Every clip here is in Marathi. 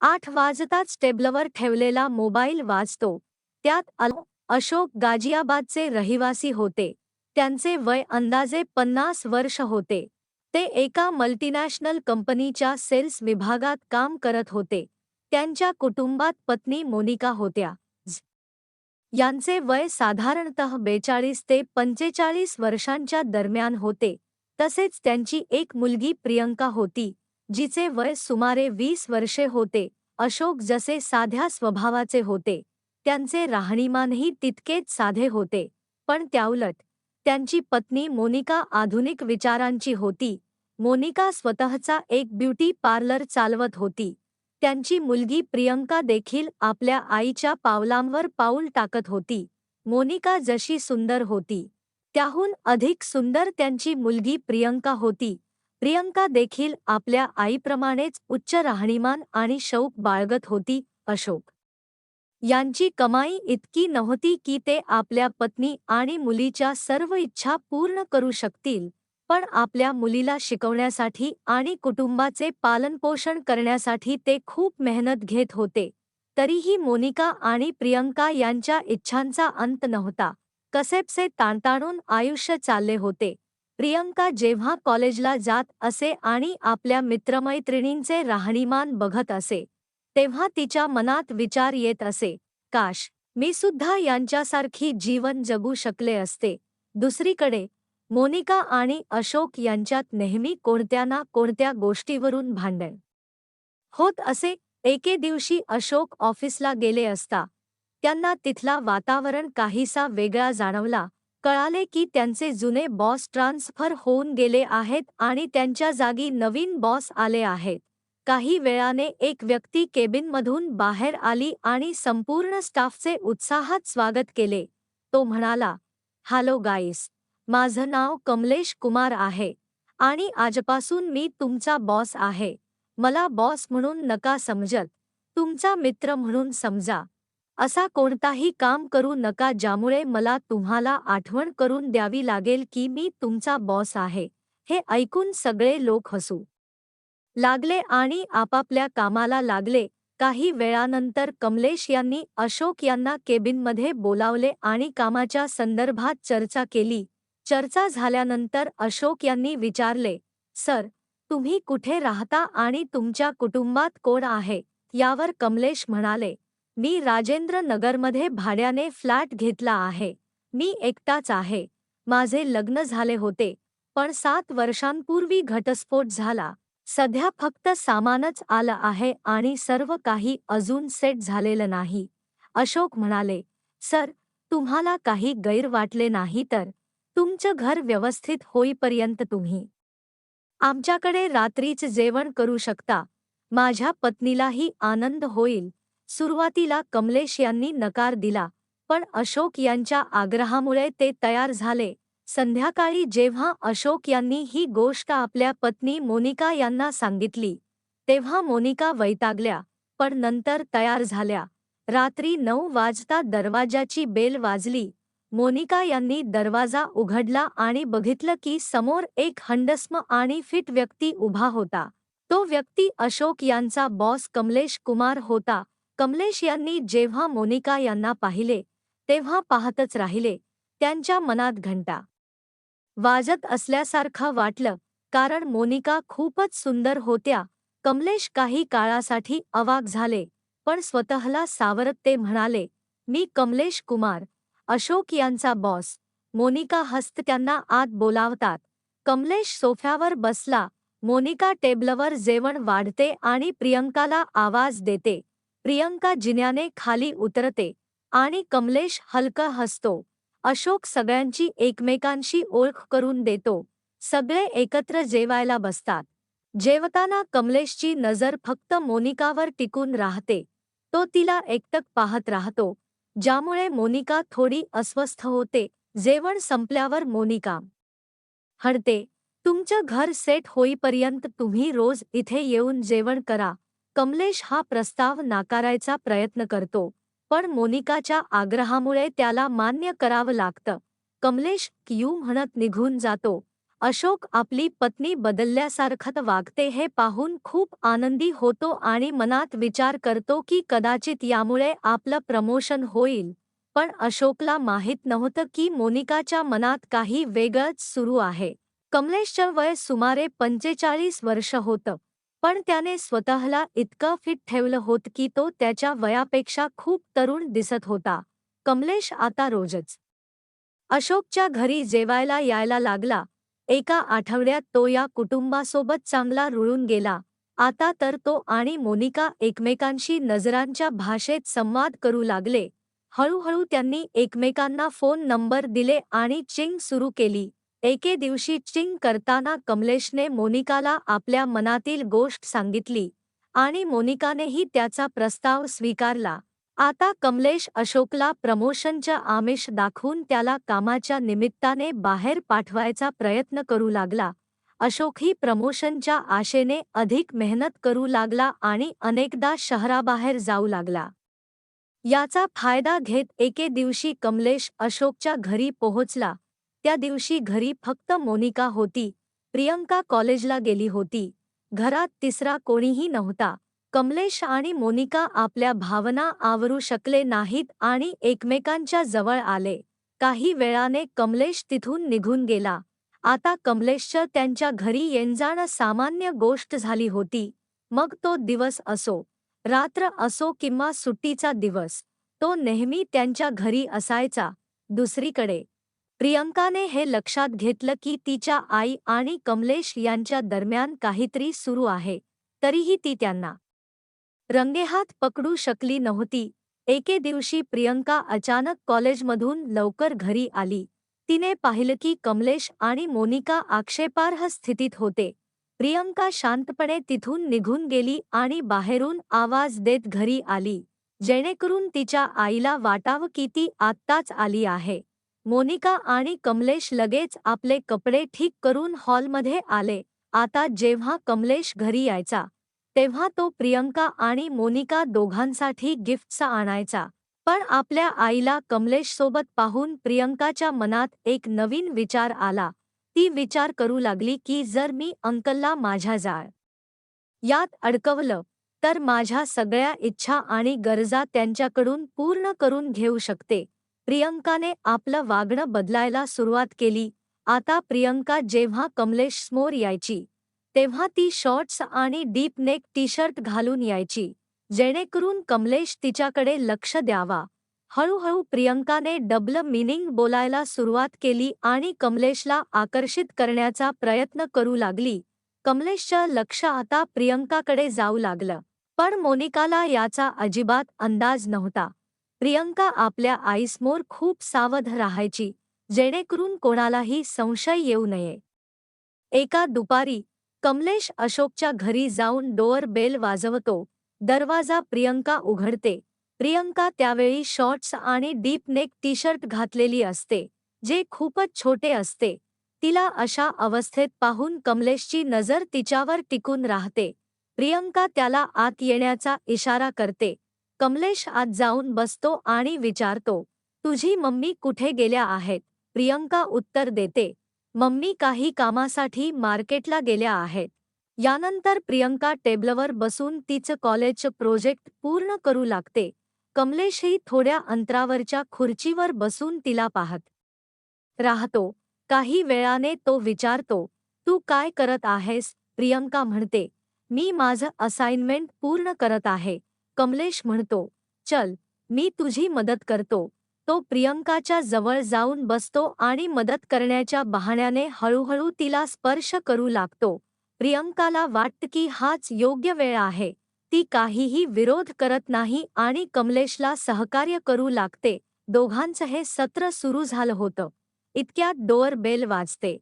आठ वाजताच टेबलवर ठेवलेला मोबाईल वाजतो. त्यात अल अशोक गाजियाबादचे रहिवासी होते. त्यांचे वय अंदाजे पन्नास वर्ष होते. ते एका मल्टीनॅशनल कंपनीच्या सेल्स विभागात काम करत होते. त्यांच्या कुटुंबात पत्नी मोनिका होत्या. यांचे वय साधारणतः बेचाळीस ते पंचेचाळीस वर्षांच्या दरम्यान होते. तसेच त्यांची एक मुलगी प्रियंका होती. जिचे वय सुमारे वीस वर्षे होते अशोक जसे साध्या स्वभावाचे होते त्यांचे राहणीमानही तितकेच साधे होते. पण त्याउलट त्यांची पत्नी मोनिका आधुनिक विचारांची होती. मोनिका स्वतःचा एक ब्युटी पार्लर चालवत होती. त्यांची मुलगी प्रियंका देखील आपल्या आईच्या पावलांवर पाऊल टाकत होती. मोनिका जशी सुंदर होती त्याहून अधिक सुंदर त्यांची मुलगी प्रियंका होती. प्रियंका देखील आपल्या आईप्रमाणेच उच्च राहणीमान आणि शौक बाळगत होती अशोक. यांची कमाई इतकी नव्हती की ते आपल्या पत्नी आणि मुलीच्या सर्व इच्छा पूर्ण करू शकतील पण आपल्या मुलीला शिकवण्यासाठी आणि कुटुंबाचे पालनपोषण करण्यासाठी ते खूप मेहनत घेत होते. तरीही मोनिका आणि प्रियंका यांच्या इच्छांचा अंत नव्हता. कसेबसे ताणताणून आयुष्य चालले होते. प्रियंका जेव्हा कॉलेजला जात असे आणि आपल्या मित्रमैत्रिणींचे राहणीमान बघत असे तेव्हा तिच्या मनात विचार येत असे काश मी सुद्धा यांच्यासारखी जीवन जगू शकले असते. दुसरीकडे मोनिका आणि अशोक यांच्यात नेहमी कोणत्या ना कोणत्या गोष्टीवरून भांडण होत असे एके दिवशी अशोक ऑफिसला गेले असता त्यांना तिथला वातावरण काहीसा वेगळा जाणवला कळाले की त्यांचे जुने बॉस ट्रान्सफर होऊन गेले आहेत आणि त्यांच्या जागी नवीन बॉस आले आहेत. काही वेळाने एक व्यक्ती केबिनमधून बाहेर आली आणि संपूर्ण स्टाफचे उत्साहात स्वागत केले. तो म्हणाला हॅलो गाईस माझं नाव कमलेश कुमार आहे आणि आजपासून मी तुमचा बॉस आहे. मला बॉस म्हणून नका समजत. तुमचा मित्र म्हणून समजा. असा कोणताही काम करू नका ज्यामुळे मला तुम्हाला आठवण करून द्यावी लागेल की मी तुमचा बॉस आहे. हे ऐकून सगळे लोक हसू. लागले आणि आपापल्या कामाला लागले. काही वेळानंतर कमलेश यांनी अशोक यांना केबिनमध्ये बोलावले आणि कामाच्या संदर्भात चर्चा केली. चर्चा झाल्यानंतर अशोक यांनी विचारले सर तुम्ही कुठे राहता आणि तुमच्या कुटुंबात कोण आहे? यावर कमलेश म्हणाले मी राजेंद्र नगरमध्ये भाड्याने फ्लॅट घेतला आहे. मी एकटाच आहे. माझे लग्न झाले होते. पण सात वर्षांपूर्वी घटस्फोट झाला. सध्या फक्त सामानच आलं आहे आणि सर्व काही अजून सेट झालेलं नाही. अशोक म्हणाले सर तुम्हाला काही गैर वाटले नाही तर? तुमचं घर व्यवस्थित होईपर्यंत तुम्ही? आमच्याकडे रात्रीच जेवण करू शकता. माझ्या पत्नीलाही आनंद होईल. सुरुवातीला कमलेश यांनी नकार दिला पण अशोक यांच्या आग्रहामुळे ते तयार झाले. संध्याकाळी जेव्हा अशोक यांनी ही गोष्ट आपल्या पत्नी मोनिका यांना सांगितली तेव्हा मोनिका वैतागल्या पण नंतर तयार झाल्या. रात्री नऊ वाजता दरवाजाची बेल वाजली. मोनिका यांनी दरवाजा उघडला आणि बघितलं की समोर एक हंडस्म आणि फिट व्यक्ती उभा होता. तो व्यक्ती अशोक यांचा बॉस कमलेश कुमार होता. कमलेश यांनी जेव्हा मोनिका यांना पाहिले तेव्हा पाहतच राहिले त्यांच्या मनात घंटा. वाजत असल्यासारखं वाटलं कारण मोनिका खूपच सुंदर होत्या कमलेश काही काळासाठी अवाक झाले पण स्वतःला सावरत ते म्हणाले मी कमलेश कुमार अशोक यांचा बॉस मोनिका हस्त त्यांना आत बोलावतात. कमलेश सोफ्यावर बसला मोनिका टेबलवर जेवण वाढते आणि प्रियंकाला आवाज देते. प्रियंका जिन्याने खाली उतरते आणि कमलेश हलकं हसतो. अशोक सगळ्यांची एकमेकांशी ओळख करून देतो. सगळे एकत्र जेवायला बसतात. जेवताना कमलेशची नजर फक्त मोनिकावर टिकून राहते. तो तिला एकटक पाहत राहतो ज्यामुळे मोनिका थोडी अस्वस्थ होते. जेवण संपल्यावर मोनिका हडते तुमचं घर सेट होईपर्यंत तुम्ही रोज इथे येऊन जेवण करा. कमलेश हा प्रस्ताव नाकारायचा प्रयत्न करतो पण मोनिकाच्या आग्रहामुळे त्याला मान्य करावं लागतं. कमलेश क्यू म्हणत निघून जातो. अशोक आपली पत्नी बदलल्यासारखत वागते हे पाहून खूप आनंदी होतो आणि मनात विचार करतो की कदाचित यामुळे आपलं प्रमोशन होईल. पण अशोकला माहीत नव्हतं की मोनिकाच्या मनात काही वेगळंच सुरू आहे. कमलेशचं वय सुमारे पंचेचाळीस वर्ष होतं. पण त्याने स्वतःला इतकं फिट ठेवलं होत की तो त्याच्या वयापेक्षा खूप तरुण दिसत होता. कमलेश आता रोजच अशोकच्या घरी जेवायला यायला लागला. एका आठवड्यात तो या कुटुंबासोबत चांगला रुळून गेला. आता तर तो आणि मोनिका एकमेकांशी नजरांच्या भाषेत संवाद करू लागले. हळूहळू त्यांनी एकमेकांना फोन नंबर दिले आणि चिंग सुरू केली. एके दिवशी चिंग करताना कमलेशने मोनिकाला आपल्या मनातील गोष्ट सांगितली आणि मोनिकानेही त्याचा प्रस्ताव स्वीकारला. आता कमलेश अशोकला प्रमोशनच्या आमिष दाखवून त्याला कामाच्या निमित्ताने बाहेर पाठवायचा प्रयत्न करू लागला. अशोकही प्रमोशनच्या आशेने अधिक मेहनत करू लागला आणि अनेकदा शहराबाहेर जाऊ लागला. याचा फायदा घेत एके दिवशी कमलेश अशोकच्या घरी पोहोचला. त्या दिवशी घरी फक्त मोनिका होती. प्रियंका कॉलेजला गेली होती. घरात तिसरा कोणीही नव्हता. कमलेश आणि मोनिका आपल्या भावना आवरू शकले नाहीत आणि एकमेकांच्या जवळ आले. काही वेळाने कमलेश तिथून निघून गेला. आता कमलेशच्या त्यांच्या घरी येणजाणं सामान्य गोष्ट झाली होती. मग तो दिवस असो रात्र असो किंवा सुट्टीचा दिवस तो नेहमी त्यांच्या घरी असायचा. दुसरीकडे प्रियंकाने हे लक्षात घेतलं की तिच्या आई आणि कमलेश यांच्या दरम्यान काहीतरी सुरू आहे तरीही ती त्यांना रंगेहात पकडू शकली नव्हती. एके दिवशी प्रियंका अचानक कॉलेजमधून लवकर घरी आली. तिने पाहिलं की कमलेश आणि मोनिका आक्षेपार्ह स्थितीत होते. प्रियंका शांतपणे तिथून निघून गेली आणि बाहेरून आवाज देत घरी आली जेणेकरून तिच्या आईला वाटावं की ती आत्ताच आली आहे. मोनिका आणि कमलेश लगेच आपले कपडे ठीक करून हॉलमध्ये आले. आता जेव्हा कमलेश घरी यायचा तेव्हा तो प्रियंका आणि मोनिका दोघांसाठी गिफ्टचा आणायचा. पण आपल्या आईला कमलेश सोबत पाहून प्रियंकाच्या मनात एक नवीन विचार आला. ती विचार करू लागली की जर मी अंकलला माझ्या जाळ यात अडकवलं तर माझ्या सगळ्या इच्छा आणि गरजा त्यांच्याकडून पूर्ण करून घेऊ शकते. प्रियंकाने आपलं वागणं बदलायला सुरुवात केली. आता प्रियंका जेव्हा कमलेश समोर यायची तेव्हा ती शॉर्ट्स आणि डीप नेक टी शर्ट घालून यायची जेणेकरून कमलेश तिच्याकडे लक्ष द्यावा. हळूहळू प्रियंकाने डबल मिनिंग बोलायला सुरुवात केली आणि कमलेशला आकर्षित करण्याचा प्रयत्न करू लागली. कमलेशचं लक्ष आता प्रियंकाकडे जाऊ लागलं. पण मोनिकाला याचा अजिबात अंदाज नव्हता. प्रियंका आपल्या आईसमोर खूप सावध राहायची जेणेकरून कोणालाही संशय येऊ नये. एका दुपारी कमलेश अशोकच्या घरी जाऊन डोअर बेल वाजवतो. दरवाजा प्रियंका उघडते. प्रियंका त्यावेळी शॉर्ट्स आणि डीप नेक टी शर्ट घातलेली असते जे खूपच छोटे असते. तिला अशा अवस्थेत पाहून कमलेशची नजर तिच्यावर टिकून राहते. प्रियंका त्याला आत येण्याचा इशारा करते. कमलेश आत जाऊन बसतो आणि विचारतो तुझी मम्मी कुठे गेल्या आहेत? प्रियंका उत्तर देते मम्मी काही कामासाठी मार्केटला गेल्या आहेत. यानंतर प्रियंका टेबलवर बसून तिचं कॉलेजचं प्रोजेक्ट पूर्ण करू लागते. कमलेशही थोड्या अंतरावरच्या खुर्चीवर बसून तिला पाहत राहतो. काही वेळाने तो विचारतो तू काय करत आहेस? प्रियंका म्हणते मी माझं असाइनमेंट पूर्ण करत आहे. कमलेश म्हणतो चल मी तुझी मदत करतो. तो प्रियंकाच्या जवळ जाऊन बसतो आणि मदत करण्याच्या बहाण्याने हळूहळू तिला स्पर्श करू लागतो. प्रियंकाला वाटतं की हाच योग्य वेळ आहे. ती काहीही विरोध करत नाही आणि कमलेशला सहकार्य करू लागते. दोघांचं हे सत्र सुरू झालं होतं. इतक्यात डोअर बेल वाजते.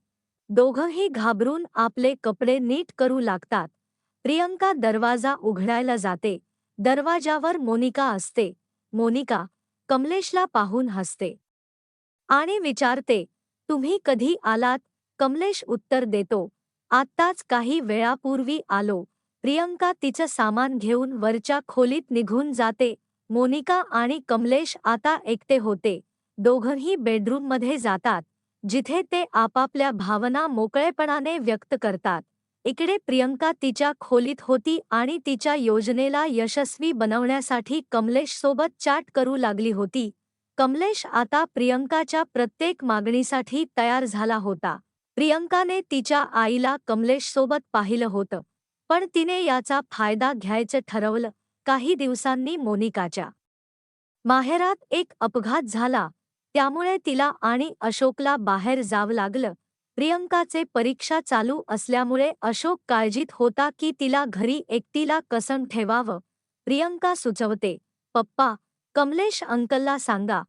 दोघंही घाबरून आपले कपडे नीट करू लागतात. प्रियंका दरवाजा उघडायला जाते. दरवाजावर मोनिका असते. मोनिका कमलेशला पाहून हसते. आणि विचारते तुम्ही कधी आलात? कमलेश उत्तर देतो आत्ताच काही वेळापूर्वी आलो. प्रियंका तिचं सामान घेऊन वरच्या खोलीत निघून जाते. मोनिका आणि कमलेश आता एकटे होते. दोघंही बेडरूममध्ये जातात जिथे ते आपापल्या भावना मोकळेपणाने व्यक्त करतात. इकडे प्रियंका तिच्या खोलीत होती आणि तिच्या योजनेला यशस्वी बनवण्यासाठी कमलेशसोबत चॅट करू लागली होती. कमलेश आता प्रियंकाच्या प्रत्येक मागणीसाठी तयार झाला होता. प्रियंकाने तिच्या आईला कमलेशसोबत पाहिलं होतं. पण तिने याचा फायदा घ्यायचं ठरवलं. काही दिवसांनी मोनिकाच्या माहेरात एक अपघात झाला. त्यामुळे तिला आणि अशोकला बाहेर जावं लागलं. प्रियंकाचे परीक्षा चालू असल्यामुळे अशोक काळजीत होता की तिला घरी एकटीला कसं ठेवावं. प्रियंका सुचवते पप्पा कमलेश अंकलला सांगा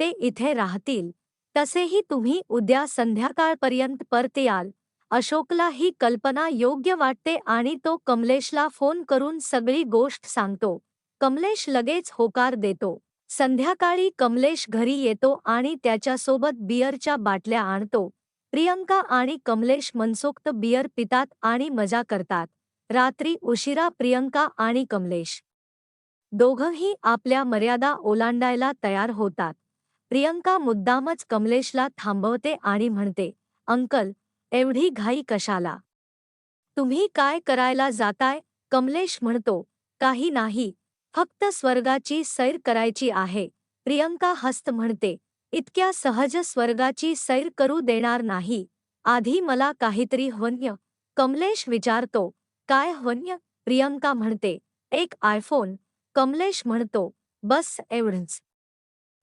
ते इथे राहतील. तसेही तुम्ही उद्या संध्याकाळपर्यंत परत याल. अशोकला ही कल्पना योग्य वाटते आणि तो कमलेशला फोन करून सगळी गोष्ट सांगतो. कमलेश लगेच होकार देतो. संध्याकाळी कमलेश घरी येतो आणि त्याच्यासोबत बियरच्या बाटल्या आणतो. प्रियंका आणि कमलेश मनसोक्त बियर पितात आणि मजा करतात. रात्री उशिरा प्रियंका आणि कमलेश. दोघंही आपल्या मर्यादा ओलांडायला तयार होतात. प्रियंका मुद्दामच कमलेशला थांबवते आणि म्हणते अंकल एवढी घाई कशाला? तुम्ही काय करायला जाताय? कमलेश म्हणतो काही नाही फक्त स्वर्गाची सैर करायची आहे. प्रियंका हस्त म्हणते इतक्या सहज स्वर्गाची सैर करू देणार नाही. आधी मला काहीतरी हवन्य कमलेश विचारतो काय हवन्य प्रियंका म्हणते एक आयफोन. कमलेश म्हणतो बस एवढंच.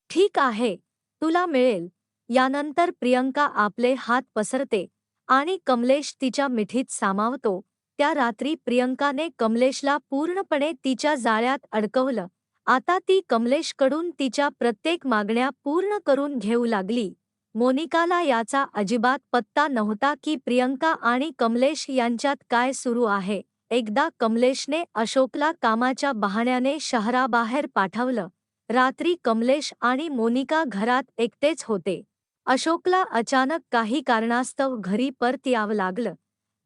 ठीक आहे तुला मिळेल. यानंतर प्रियंका आपले हात पसरते आणि कमलेश तिच्या मिठीत सामावतो. त्या रात्री प्रियंकाने कमलेशला पूर्णपणे तिच्या जाळ्यात अडकवलं. आता ती कमलेशकडून तिच्या प्रत्येक मागण्या पूर्ण करून घेऊ लागली. मोनिकाला याचा अजिबात पत्ता नव्हता की प्रियंका आणि कमलेश यांच्यात काय सुरू आहे. एकदा कमलेशने अशोकला कामाच्या बहाण्याने शहराबाहेर पाठवलं. रात्री कमलेश आणि मोनिका घरात एकटेच होते. अशोकला अचानक काही कारणास्तव घरी परत यावं लागलं.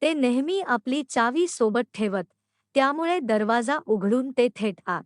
ते नेहमी आपली चावी सोबत ठेवत. त्यामुळे दरवाजा उघडून ते थेट आत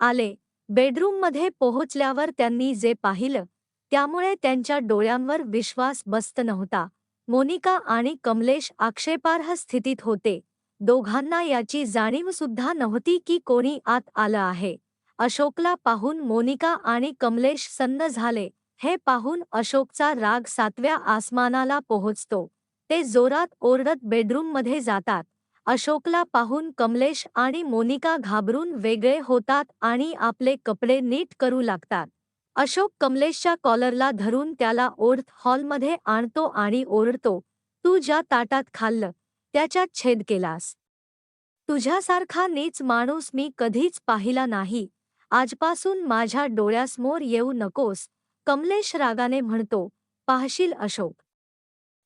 आले. बेडरूममध्ये पोहोचल्यावर त्यांनी जे पाहिलं त्यामुळे त्यांच्या डोळ्यांवर विश्वास बसत नव्हता. मोनिका आणि कमलेश आक्षेपार्ह स्थितीत होते. दोघांना याची जाणीवसुद्धा नव्हती की कोणी आत आलं आहे. अशोकला पाहून मोनिका आणि कमलेश सन्न झाले. हे पाहून अशोकचा राग सातव्या आसमानाला पोहोचतो. ते जोरात ओरडत बेडरूममध्ये जातात. अशोकला पाहून कमलेश आणि मोनिका घाबरून वेगळे होतात आणि आपले कपडे नीट करू लागतात. अशोक कमलेशच्या कॉलरला धरून त्याला ओढत हॉलमध्ये आणतो आणि ओरडतो तू ज्या ताटात खाल्लं त्याच्यात छेद केलास. तुझ्यासारखा नीच माणूस मी कधीच पाहिला नाही. आजपासून माझ्या डोळ्यासमोर येऊ नकोस. कमलेश रागाने म्हणतो पाहशील अशोक.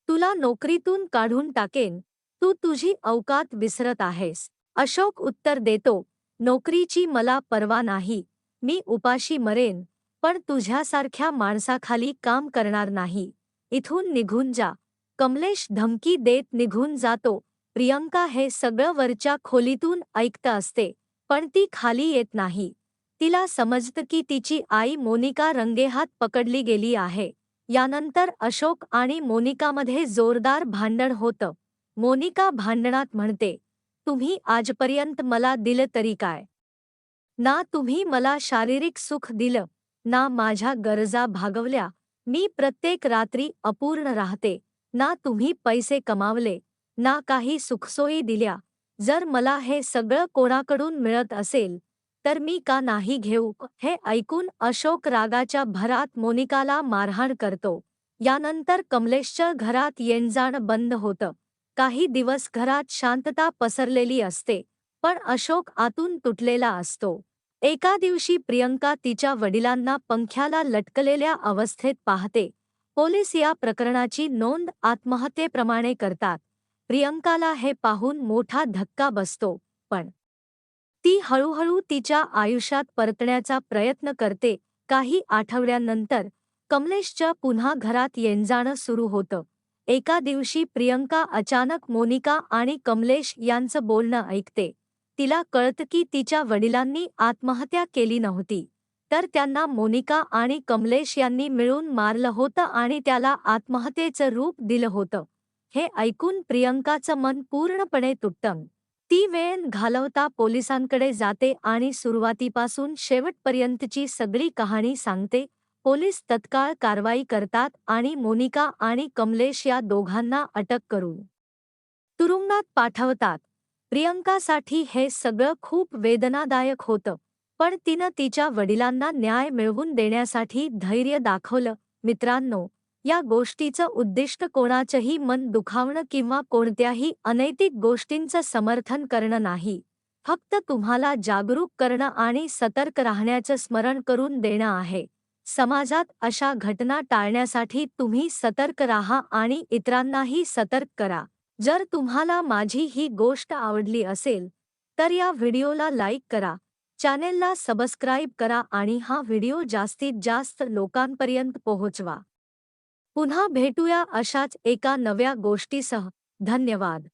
तुला नोकरीतून काढून टाकेन. तू तुझी अवकात विसरत आहेस. अशोक उत्तर देतो नोकरीची मला पर्वा नाही. मी उपाशी मरेन पण तुझ्यासारख्या माणसाखाली काम करणार नाही. इथून निघून जा. कमलेश धमकी देत निघून जातो. प्रियंका हे सगळं वरच्या खोलीतून ऐकत असते पण ती खाली येत नाही. तिला समजतं की तिची आई मोनिका रंगेहात पकडली गेली आहे. यानंतर अशोक आणि मोनिकामध्ये जोरदार भांडण होतं. मोनिका भांडणात म्हणते तुम्ही आजपर्यंत मला दिलं तरी काय? ना तुम्ही मला शारीरिक सुख दिलं ना माझ्या गरजा भागवल्या मी प्रत्येक रात्री अपूर्ण राहते ना तुम्ही पैसे कमावले ना काही सुखसोयी दिल्या. जर मला हे सगळं कोणाकडून मिळत असेल तर मी का नाही घेऊ? हे ऐकून अशोक रागाच्या भरात मोनिकाला मारहाण करतो. यानंतर कमलेशच्या घरात येणजाण बंद होतं. काही दिवस घरात शांतता पसरलेली असते पण अशोक आतून तुटलेला असतो. एका दिवशी प्रियंका तिच्या वडिलांना पंख्याला लटकलेल्या अवस्थेत पाहते. पोलीस या प्रकरणाची नोंद आत्महत्येप्रमाणे करतात. प्रियंकाला हे पाहून मोठा धक्का बसतो पण ती हळूहळू तिच्या आयुष्यात परतण्याचा प्रयत्न करते. काही आठवड्यांनंतर कमलेशच्या पुन्हा घरात येणजाणं सुरू होतं. एका दिवशी प्रियंका अचानक मोनिका आणि कमलेश यांचं बोलणं ऐकते. तिला कळतं की तिच्या वडिलांनी आत्महत्या केली नव्हती. तर त्यांना मोनिका आणि कमलेश यांनी मिळून मारलं होतं आणि त्याला आत्महत्येचं रूप दिलं होतं. हे ऐकून प्रियंकाचं मन पूर्णपणे तुटतं. ती वेळ घालवता पोलिसांकडे जाते आणि सुरुवातीपासून शेवटपर्यंतची सगळी कहाणी सांगते पोलीस तत्काळ कारवाई करतात आणि मोनिका आणि कमलेश या दोघांना अटक करून. तुरुंगात पाठवतात. प्रियंकासाठी हे सगळं खूप वेदनादायक होतं पण तिनं तिच्या वडिलांना न्याय मिळवून देण्यासाठी धैर्य दाखवलं. मित्रांनो या गोष्टीचं उद्दिष्ट कोणाचंही मन दुखावणं किंवा कोणत्याही अनैतिक गोष्टींचं समर्थन करणं नाही. फक्त तुम्हाला जागरूक करणं आणि सतर्क राहण्याचं स्मरण करून देणं आहे. समाजात अशा घटना टाळण्यासाठी तुम्ही सतर्क राहा आणि इतरांनाही सतर्क करा. जर तुम्हाला माझी ही गोष्ट आवडली असेल तर या व्हिडिओला लाईक करा. चॅनेलला सबस्क्राईब करा आणि हा व्हिडिओ जास्तीत जास्त लोकांपर्यंत पोहोचवा. पुन्हा भेटूया अशाच एका नव्या गोष्टीसह. धन्यवाद.